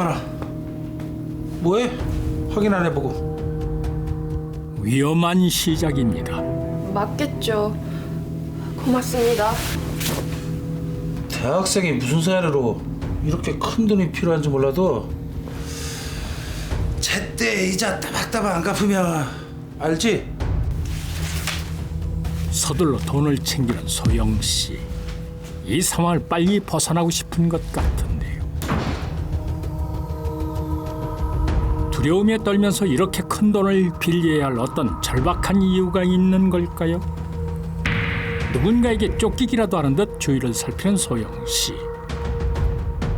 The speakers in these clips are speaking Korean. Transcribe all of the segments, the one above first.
수만아 뭐해? 확인 안 해보고 위험한 시작입니다. 맞겠죠. 고맙습니다. 대학생이 무슨 사연으로 이렇게 큰 돈이 필요한지 몰라도 제때 이자 따박따박 안 갚으면 알지? 서둘러 돈을 챙기는 소영 씨. 이 상황을 빨리 벗어나고 싶은 것 같은 두려움에 떨면서 이렇게 큰 돈을 빌려야 할 어떤 절박한 이유가 있는 걸까요? 누군가에게 쫓기기라도 하는 듯 주위를 살피는 소영 씨.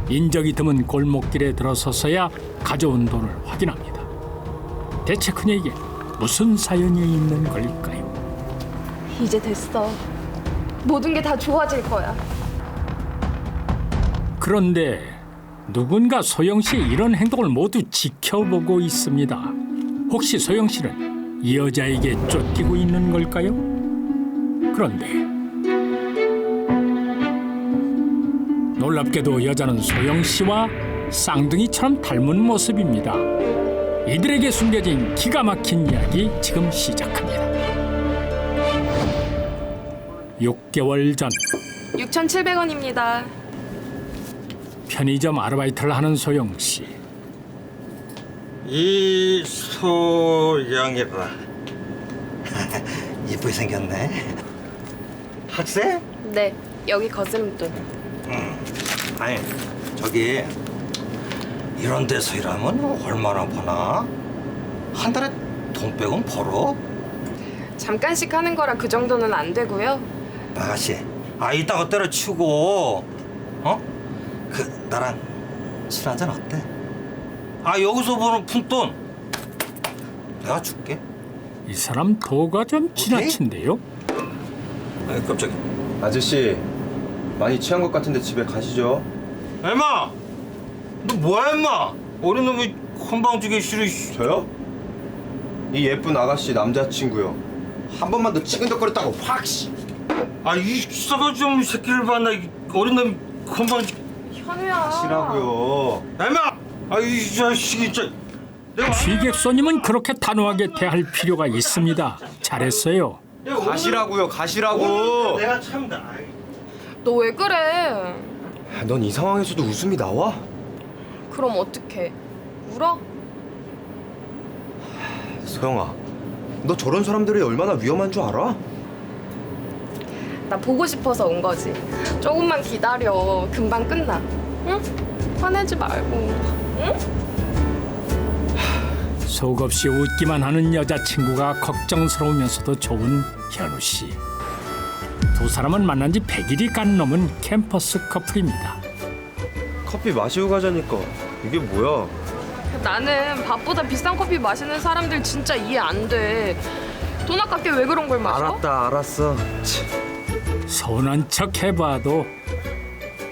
인적이 드문 골목길에 들어서서야 가져온 돈을 확인합니다. 대체 그녀에게 무슨 사연이 있는 걸까요? 이제 됐어. 모든 게 다 좋아질 거야. 그런데 누군가 소영 씨의 이런 행동을 모두 지켜보고 있습니다. 혹시 소영 씨는 이 여자에게 쫓기고 있는 걸까요? 그런데 놀랍게도 여자는 소영 씨와 쌍둥이처럼 닮은 모습입니다. 이들에게 숨겨진 기가 막힌 이야기 지금 시작합니다. 6개월 전 6,700원입니다. 편의점 아르바이트를 하는 소영 씨. 이 소영이라 이쁘게 생겼네 학생? 네, 여기 거스름돈. 아니 저기 이런 데서 일하면 얼마나 버나? 한 달에 돈 빼곤 벌어? 잠깐씩 하는 거라 그 정도는 안 되고요. 아가씨 아 이따가 때려치우고 어? 그 나랑 술 한잔 어때? 아 여기서 버는 푼돈 내가 줄게 이 사람 도가 좀 지나친데요. 아 깜짝이야 아저씨 많이 취한 것 같은데 집에 가시죠. 엠마 너 뭐야 엠마 어린 놈이 건방지게 싫어 씨. 저요? 이 예쁜 아가씨 남자친구요. 한 번만 더 치근덕거렸다고 확 씨. 아이 싸가지 없는 새끼를 봤나 이 어린 놈이 건방지 현우야. 시라고요. 엠마 아이 자식이 진짜 내가 취객 손님은 그렇게 단호하게 대할 필요가 있습니다. 잘했어요. 내가 오늘- 가시라고요. 가시라고. 내가 참다 아이. 너 왜 그래? 넌 이 상황에서도 웃음이 나와? 그럼 어떡해? 울어? 소영아, 너 저런 사람들이 얼마나 위험한 줄 알아? 나 보고 싶어서 온 거지. 조금만 기다려. 금방 끝나. 응? 화내지 말고. 응? 속없이 웃기만 하는 여자친구가 걱정스러우면서도 좋은 현우 씨. 두 사람은 만난 지 100일이 간 넘은 캠퍼스 커플입니다. 커피 마시고 가자니까 이게 뭐야? 나는 밥보다 비싼 커피 마시는 사람들 진짜 이해 안 돼. 돈 아깝게 왜 그런 걸 마셔? 알았다, 알았어. 서운한 척 해봐도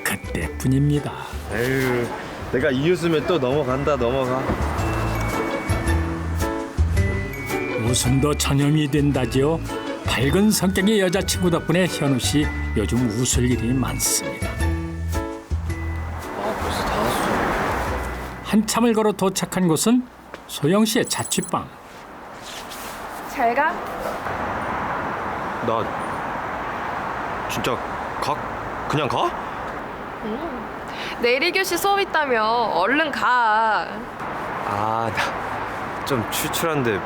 그때뿐입니다. 에휴, 내가 이 웃음에 또 넘어간다, 넘어가. 웃음도 전염이 된다지요. 밝은 성격의 여자친구 덕분에 현우 씨 요즘 웃을 일이 많습니다. 아, 벌써 다 왔어. 한참을 걸어 도착한 곳은 소영 씨의 자취방. 잘 가. 나 진짜 가? 그냥 가? 내일 1교시 수업 있다며 얼른 가. 아, 나 좀 출출한데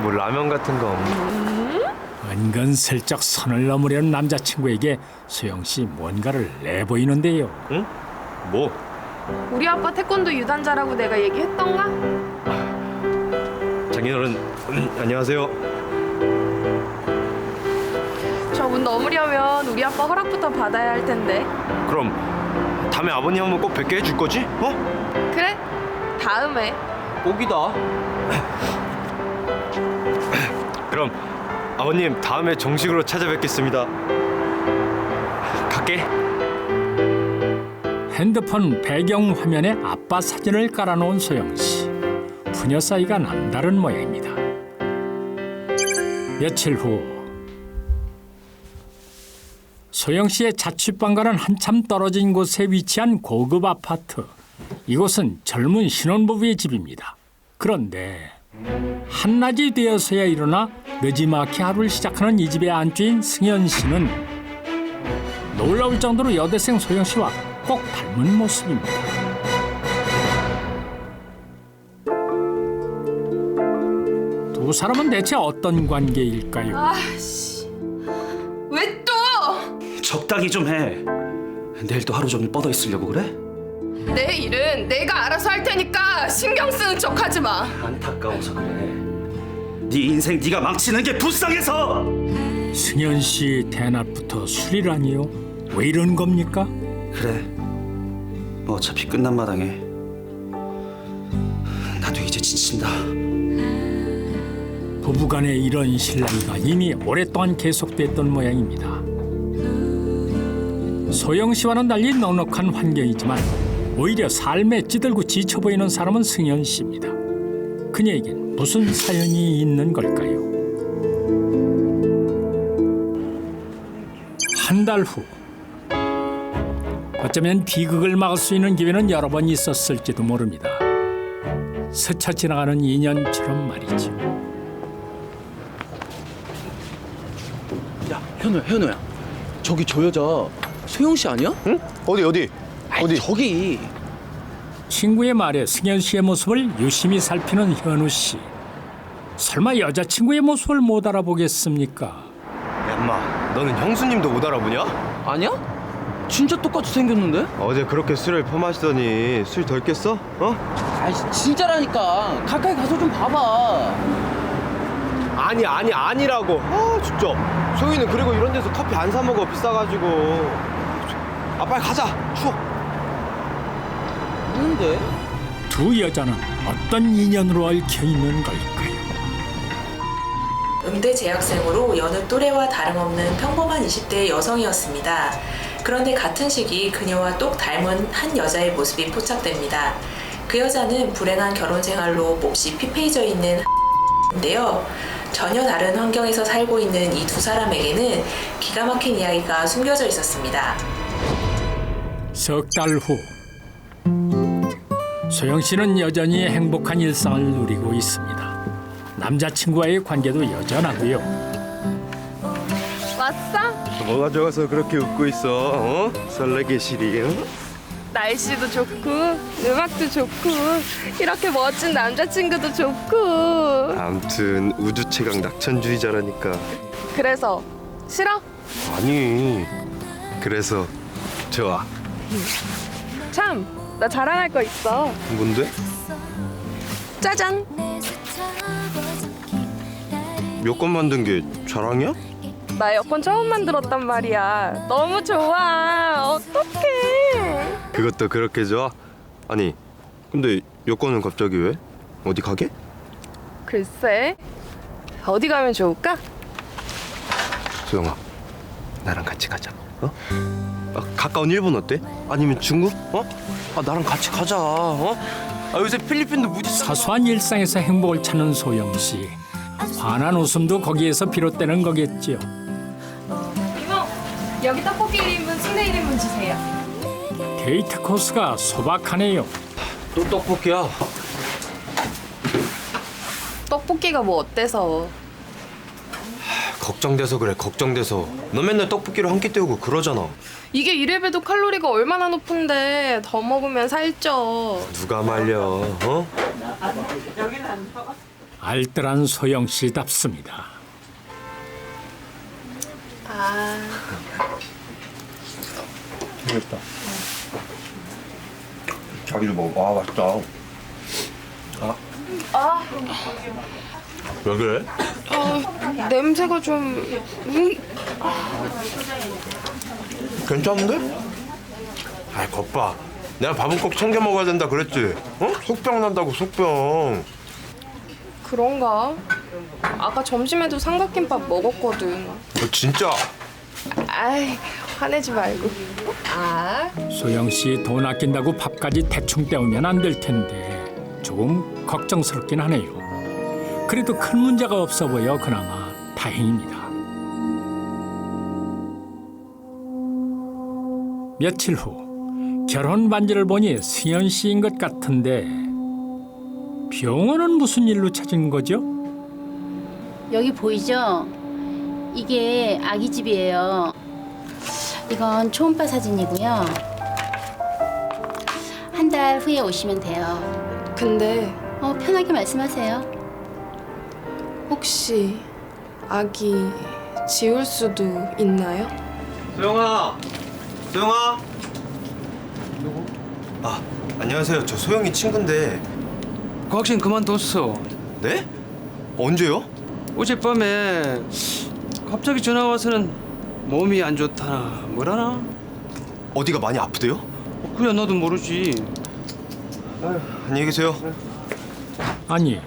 뭐 라면 같은 거 없니? 은근 슬쩍 선을 넘으려는 남자친구에게 소영 씨 뭔가를 내보이는데요. 응? 뭐? 우리 아빠 태권도 유단자라고 내가 얘기했던가? 장인어른 음, 안녕하세요. 넘으려면 우리 아빠 허락부터 받아야 할 텐데. 그럼 다음에 아버님 한번 꼭 뵙게 해줄 거지? 어? 그래? 다음에. 꼭이다. 그럼 아버님 다음에 정식으로 찾아뵙겠습니다. 갈게. 핸드폰 배경 화면에 아빠 사진을 깔아놓은 소영 씨. 부녀 사이가 남다른 모양입니다. 며칠 후 소영 씨의 자취방과는 한참 떨어진 곳에 위치한 고급 아파트. 이곳은 젊은 신혼부부의 집입니다. 그런데 한낮이 되어서야 일어나 늦지막히 하루를 시작하는 이 집의 안주인 승현 씨는 놀라울 정도로 여대생 소영 씨와 꼭 닮은 모습입니다. 두 사람은 대체 어떤 관계일까요? 아씨? 적당히 좀 해. 내일 또 하루 종일 뻗어 있으려고 그래? 내 일은 내가 알아서 할 테니까 신경 쓰는 척 하지 마. 안타까워서 그래. 네 인생 네가 망치는 게 불쌍해서. 승현 씨 대낮부터 술이라니요? 왜 이런 겁니까? 그래. 뭐 어차피 끝난 마당에 나도 이제 지친다. 부부간의 이런 신랑이가 이미 오랫동안 계속됐던 모양입니다. 소영 씨와는 달리 넉넉한 환경이지만 오히려 삶에 찌들고 지쳐 보이는 사람은 승현 씨입니다. 그녀에겐 무슨 사연이 있는 걸까요? 한 달 후. 어쩌면 비극을 막을 수 있는 기회는 여러 번 있었을지도 모릅니다. 스쳐 지나가는 인연처럼 말이죠. 야, 현우야, 현우야. 저기 저 여자 소영 씨 아니야? 응? 어디 어디? 어디? 저기. 친구의 말에 승현 씨의 모습을 유심히 살피는 현우 씨. 설마 여자친구의 모습을 못 알아보겠습니까? 야, 인마, 너는 형수님도 못 알아보냐? 아니야? 진짜 똑같이 생겼는데? 어제 그렇게 술을 퍼마시더니 술 덜 깼어? 어? 아이 진짜라니까. 가까이 가서 좀 봐봐. 아니 아니 아니라고. 아 진짜. 소희는 그리고 이런 데서 커피 안 사 먹어 비싸가지고. 아 빨리 가자. 추워. 아닌데? 두 여자는 어떤 인연으로 얽혀 있는 걸까요? 음대 재학생으로 여느 또래와 다름없는 평범한 20대의 여성이었습니다. 그런데 같은 시기 그녀와 똑 닮은 한 여자의 모습이 포착됩니다. 그 여자는 불행한 결혼 생활로 몹시 피폐해져 있는 인데요. 전혀 다른 환경에서 살고 있는 이 두 사람에게는 기가 막힌 이야기가 숨겨져 있었습니다. 석 달 후. 소영 씨는 여전히 행복한 일상을 누리고 있습니다. 남자친구와의 관계도 여전하고요. 왔어? 뭐가 좋아서 그렇게 웃고 있어? 어? 설레게 시리. 어? 날씨도 좋고 음악도 좋고 이렇게 멋진 남자친구도 좋고 암튼 우주 최강 낙천주의자라니까. 그래서 싫어? 아니. 그래서 좋아. 참 나 자랑할 거 있어 뭔데? 짜잔 여권 만든 게 자랑이야? 나 여권 처음 만들었단 말이야 너무 좋아 어떡해 그것도 그렇게 좋아? 아니 근데 여권은 갑자기 왜? 어디 가게? 글쎄 어디 가면 좋을까? 소영아 나랑 같이 가자 어? 아, 가까운 일본 어때? 아니면 중국? 어? 아 나랑 같이 가자 어? 아 요새 필리핀도 무지 싸 사소한 일상에서 행복을 찾는 소영 씨. 환한 웃음도 거기에서 비롯되는 거겠지요. 이모 여기 떡볶이 1인분 순대 1인분 주세요 데이트 코스가 소박하네요. 또 떡볶이야. 떡볶이가 뭐 어때서 걱정돼서 그래 걱정돼서. 너 맨날 떡볶이로 한 끼 때우고 그러잖아. 이게 이래봬도 칼로리가 얼마나 높은데 더 먹으면 살쪄. 누가 말려 어? 알뜰한 소영 씨답습니다. 아. 자기도 먹어. 아 맛있다. 아. 왜 그래? 어, 냄새가 좀 음, 괜찮은데? 아이 겉봐 내가 밥은 꼭 챙겨 먹어야 된다 그랬지 어? 속병 난다고 속병 그런가? 아까 점심에도 삼각김밥 먹었거든 너 진짜 아이 화내지 말고 아 소영 씨 돈 아낀다고 밥까지 대충 때우면 안 될 텐데 조금 걱정스럽긴 하네요. 그래도 큰 문제가 없어 보여 그나마 다행입니다. 며칠 후 결혼 반지를 보니 승현 씨인 것 같은데 병원은 무슨 일로 찾은 거죠? 여기 보이죠? 이게 아기 집이에요. 이건 초음파 사진이고요. 한 달 후에 오시면 돼요. 근데 어, 편하게 말씀하세요. 혹시 아기 지울 수도 있나요? 소영아, 소영아. 누구? 아, 안녕하세요. 저 소영이 친구인데. 그 학생 그만뒀어. 네? 언제요? 어젯밤에 갑자기 전화 와서는 몸이 안 좋다나 뭐라나. 어디가 많이 아프대요? 어, 그야 나도 모르지. 안녕히 계세요. 아니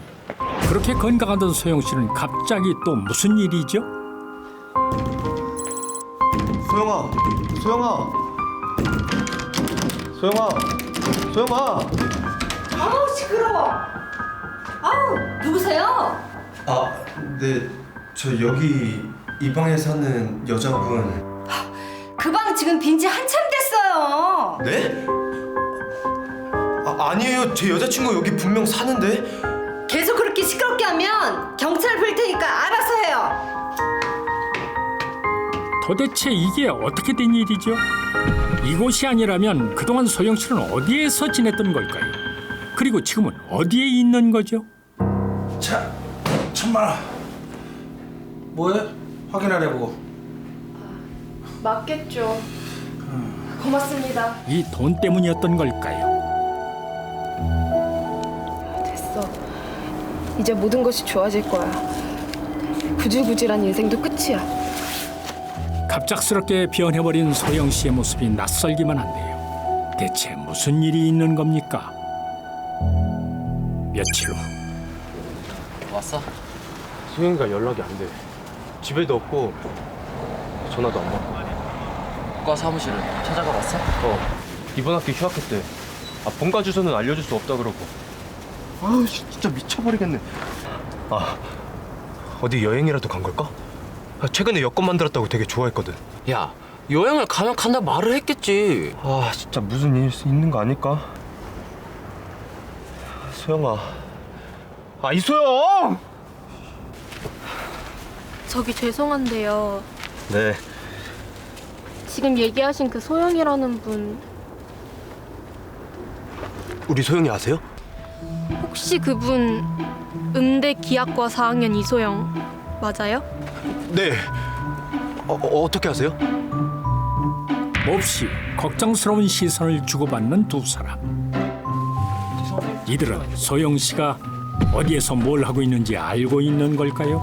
그렇게 건강하던 소영 씨는 갑자기 또 무슨 일이죠? 소영아, 소영아, 소영아, 소영아. 아우 시끄러워. 아우 누구세요? 아, 네, 저 여기 이 방에 사는 여자분. 그 방 지금 빈지 한참 됐어요. 네? 아, 아니에요. 제 여자친구 여기 분명 사는데. 불 테니까 알아서 해요. 도대체 이게 어떻게 된 일이죠? 이곳이 아니라면 그동안 소영 씨는 어디에서 지냈던 걸까요? 그리고 지금은 어디에 있는 거죠? 자, 천만아. 뭐해? 확인하려고. 맞겠죠. 고맙습니다. 이 돈 때문이었던 걸까요? 됐어. 이제 모든 것이 좋아질 거야. 구질구질한 인생도 끝이야. 갑작스럽게 변해버린 소영 씨의 모습이 낯설기만 한데요. 대체 무슨 일이 있는 겁니까? 며칠 후 왔어? 소영이가 연락이 안 돼. 집에도 없고 전화도 안 받고. 과 사무실을 찾아가 봤어? 어. 이번 학기 휴학했대. 아, 본가 주소는 알려줄 수 없다 그러고. 아우, 씨, 진짜 미쳐버리겠네. 아, 어디 여행이라도 간 걸까? 아, 최근에 여권 만들었다고 되게 좋아했거든. 야 여행을 가면 간다 말을 했겠지 아, 진짜 무슨 일 있는 거 아닐까? 소영아. 아, 이소영! 저기 죄송한데요. 네. 지금 얘기하신 그 소영이라는 분 우리 소영이 아세요? 혹시 그분 음대 기악과 4학년 이소영 맞아요? 네. 어, 어, 어떻게 아세요? 몹시 걱정스러운 시선을 주고받는 두 사람. 이들은 소영 씨가 어디에서 뭘 하고 있는지 알고 있는 걸까요?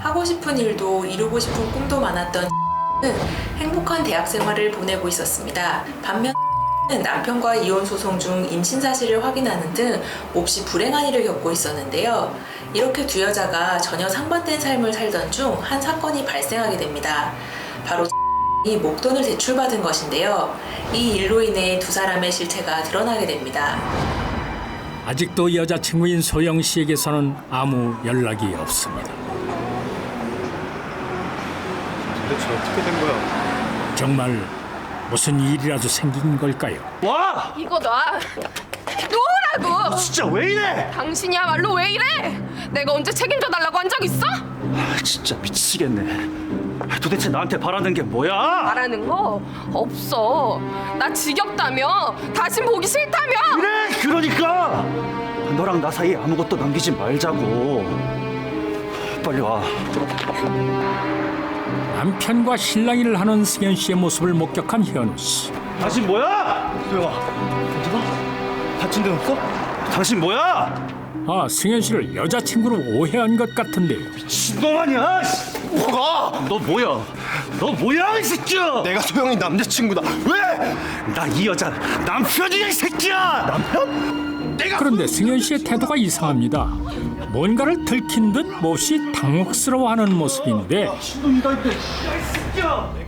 하고 싶은 일도 이루고 싶은 꿈도 많았던 는 행복한 대학 생활을 보내고 있었습니다. 반면 는 남편과 이혼 소송 중 임신 사실을 확인하는 등 몹시 불행한 일을 겪고 있었는데요. 이렇게 두 여자가 전혀 상반된 삶을 살던 중 한 사건이 발생하게 됩니다. 바로 이 목돈을 대출받은 것인데요. 이 일로 인해 두 사람의 실체가 드러나게 됩니다. 아직도 여자친구인 소영 씨에게서는 아무 연락이 없습니다. 도대체 어떻게 된 거야? 정말 무슨 일이라도 생긴 걸까요? 와! 이거 놔. 놓으라고. 진짜 왜 이래? 당신이야말로 왜 이래? 내가 언제 책임져 달라고 한 적 있어? 아, 진짜 미치겠네. 도대체 나한테 바라는 게 뭐야? 말하는 거 없어. 나 지겹다며. 다신 보기 싫다며. 그래, 그러니까 너랑 나 사이에 아무것도 남기지 말자고. 빨리 와. 남편과 실랑이를 하는 승현 씨의 모습을 목격한 현우 씨. 당신 뭐야? 소영아, 어디가? 다친 데 없어? 당신 뭐야? 아, 승현 씨를 여자친구로 오해한 것 같은데요. 신동 아니야? 뭐가? 너 뭐야? 너 뭐야 이 새끼야? 내가 소영이 남자친구다. 왜? 나 이 여자 남편이야 이 새끼야. 남편? 그런데 승현 씨의 태도가 이상합니다. 뭔가를 들킨 듯 몹시 당혹스러워하는 모습인데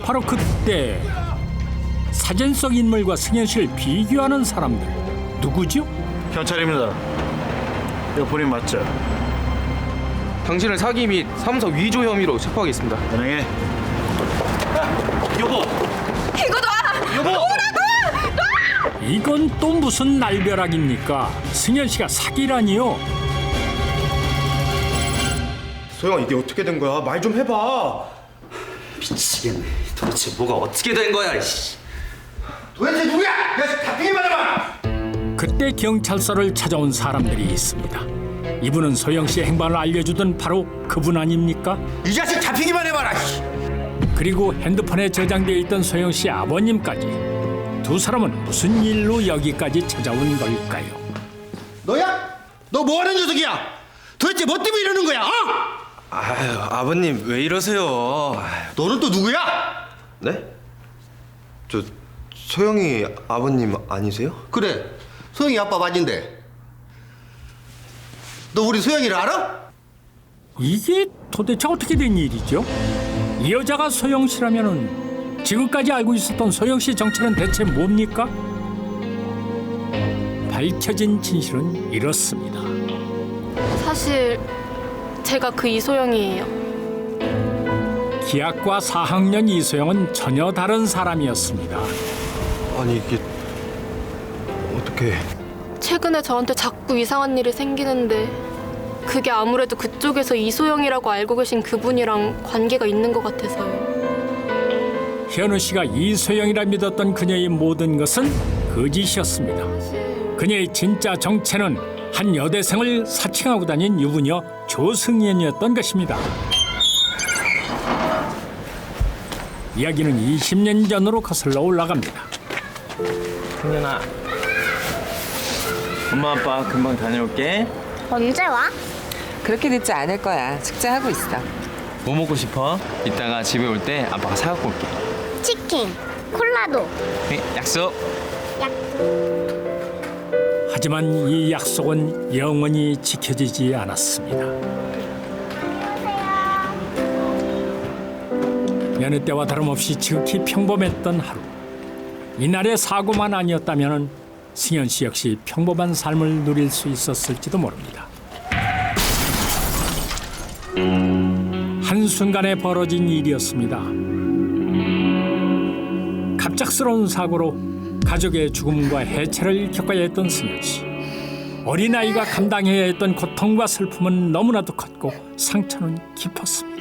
바로 그때 사진 속 인물과 승현 씨를 비교하는 사람들 누구죠? 경찰입니다. 이거 본인 맞죠? 당신을 사기 및 사무소 위조 혐의로 체포하겠습니다. 은행에 여보, 이거 놔. 여보. 놓으라고. 놔. 이건 또 무슨 날벼락입니까? 승현 씨가 사기라니요? 소영아 이게 어떻게 된 거야? 말 좀 해봐. 미치겠네. 도대체 뭐가 어떻게 된 거야? 이씨. 도대체 누구야? 야, 답변이 말해봐. 그때 경찰서를 찾아온 사람들이 있습니다. 이분은 소영 씨의 행방을 알려주던 바로 그분 아닙니까? 이 자식 잡히기만 해봐라. 씨. 그리고 핸드폰에 저장되어 있던 소영 씨 아버님까지 두 사람은 무슨 일로 여기까지 찾아온 걸까요? 너야? 너 뭐하는 녀석이야? 도대체 뭐 때문에 이러는 거야? 어? 아유 아버님 왜 이러세요? 아유, 너는 또 누구야? 네? 저 소영이 아버님 아니세요? 그래, 소영이 아빠 맞인데. 너 우리 소영이를 알아? 이게 도대체 어떻게 된 일이죠? 이 여자가 소영 씨라면은 지금까지 알고 있었던 소영 씨 정체는 대체 뭡니까? 밝혀진 진실은 이렇습니다. 사실 제가 그 이소영이에요. 기학과 4학년 이소영은 전혀 다른 사람이었습니다. 아니 이게 어떻게? 최근에 저한테 자꾸 이상한 일이 생기는데 그게 아무래도 그쪽에서 이소영이라고 알고 계신 그분이랑 관계가 있는 것 같아서요. 현우 씨가 이소영이라 믿었던 그녀의 모든 것은 거짓이었습니다. 그녀의 진짜 정체는 한 여대생을 사칭하고 다닌 유부녀 조승연이었던 것입니다. 이야기는 20년 전으로 거슬러 올라갑니다. 승현아 엄마 아빠 금방 다녀올게 언제 와? 그렇게 늦지 않을 거야. 숙제하고 있어. 뭐 먹고 싶어? 이따가 집에 올 때 아빠가 사갖고 올게 치킨, 콜라도. 네, 약속 하지만 이 약속은 영원히 지켜지지 않았습니다. 여느 때와 다름없이 지극히 평범했던 하루. 이날의 사고만 아니었다면 승현 씨 역시 평범한 삶을 누릴 수 있었을지도 모릅니다. 한순간에 벌어진 일이었습니다. 갑작스러운 사고로 가족의 죽음과 해체를 겪어야 했던 승현 씨. 어린아이가 감당해야 했던 고통과 슬픔은 너무나도 컸고 상처는 깊었습니다.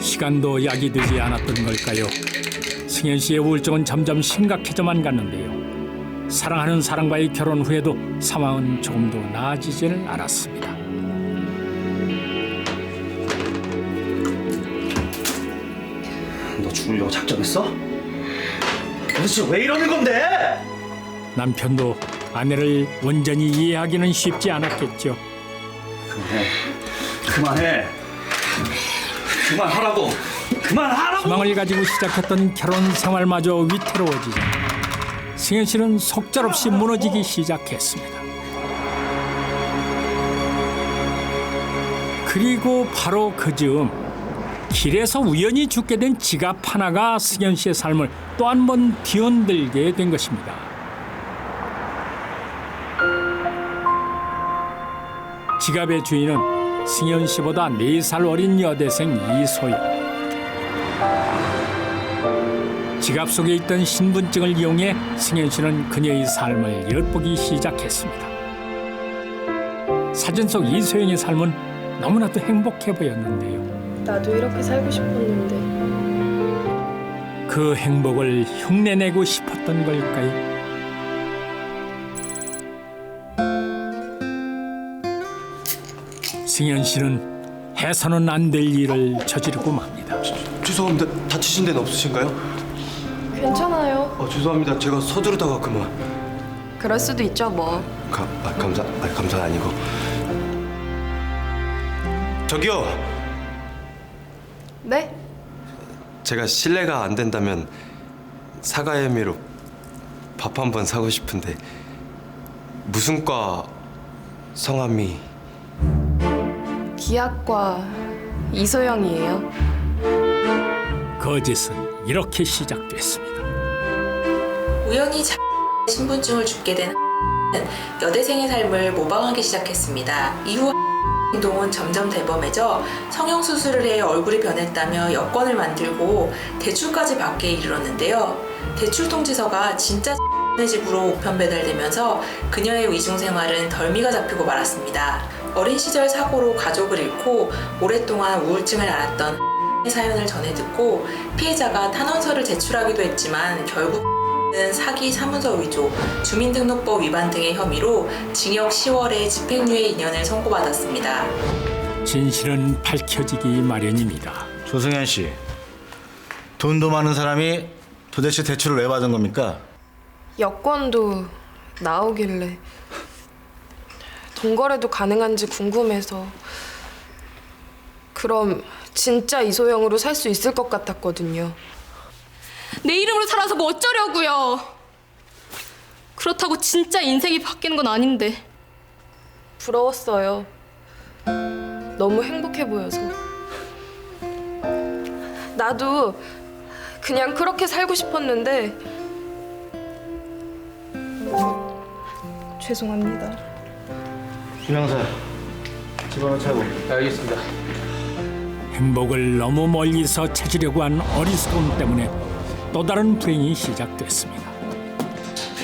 시간도 약이 되지 않았던 걸까요? 승현 씨의 우울증은 점점 심각해져만 갔는데요. 사랑하는 사람과의 결혼 후에도 상황은 조금도 나아지지를 않았습니다. 죽으려고 작정했어? 도대체 왜 이러는 건데? 남편도 아내를 온전히 이해하기는 쉽지 않았겠죠. 그만해. 그만해. 그만하라고. 그만하라고. 희망을 가지고 시작했던 결혼 생활마저 위태로워지자 승현 씨는 속절없이 무너지기 시작했습니다. 그리고 바로 그 즈음 길에서 우연히 죽게 된 지갑 하나가 승현 씨의 삶을 또 한 번 뒤흔들게 된 것입니다. 지갑의 주인은 승현 씨보다 4살 어린 여대생 이소영. 지갑 속에 있던 신분증을 이용해 승현 씨는 그녀의 삶을 엿보기 시작했습니다. 사진 속 이소영의 삶은 너무나도 행복해 보였는데요. 나도 이렇게 살고 싶었는데 그 행복을 흉내내고 싶었던 걸까요? 승현 씨는 해서는 안 될 일을 저지르고 맙니다. 죄송합니다. 다치신 데는 없으신가요? 괜찮아요. 어, 죄송합니다. 제가 서두르다가 그만. 그럴 수도 있죠 뭐. 가, 아, 감사, 아, 감사 아니고. 저기요. 네? 제가 실례가 안 된다면 사과의 의미로 밥 한 번 사고 싶은데 무슨 과 성함이 기학과 이소영이에요. 거짓은 이렇게 시작됐습니다. 우연히 자- 신분증을 줍게 된 여대생의 삶을 모방하기 시작했습니다. 이후 행동은 점점 대범해져 성형수술을 해 얼굴이 변했다며 여권을 만들고 대출까지 받게 이르렀는데요. 대출 통지서가 진짜 의 집으로 우편 배달되면서 그녀의 이중 생활은 덜미가 잡히고 말았습니다. 어린 시절 사고로 가족을 잃고 오랫동안 우울증을 앓았던 사연을 전해 듣고 피해자가 탄원서를 제출하기도 했지만 결국 는 사기 사문서 위조, 주민등록법 위반 등의 혐의로 징역 10월에 집행유예 2년을 선고받았습니다. 진실은 밝혀지기 마련입니다. 조승현 씨, 돈도 많은 사람이 도대체 대출을 왜 받은 겁니까? 여권도 나오길래 돈 거래도 가능한지 궁금해서 그럼 진짜 이소영으로 살 수 있을 것 같았거든요. 내 이름으로 살아서 뭐 어쩌려고요? 그렇다고 진짜 인생이 바뀌는 건 아닌데. 부러웠어요. 너무 행복해 보여서. 나도 그냥 그렇게 살고 싶었는데 죄송합니다. 김영사, 집어넣 차고. 알겠습니다. 행복을 너무 멀리서 찾으려고 한 어리석음 때문에 또 다른 불행이 시작됐습니다.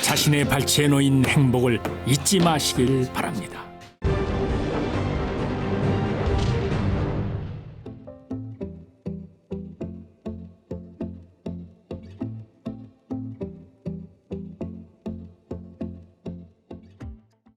자신의 발치에 놓인 행복을 잊지 마시길 바랍니다.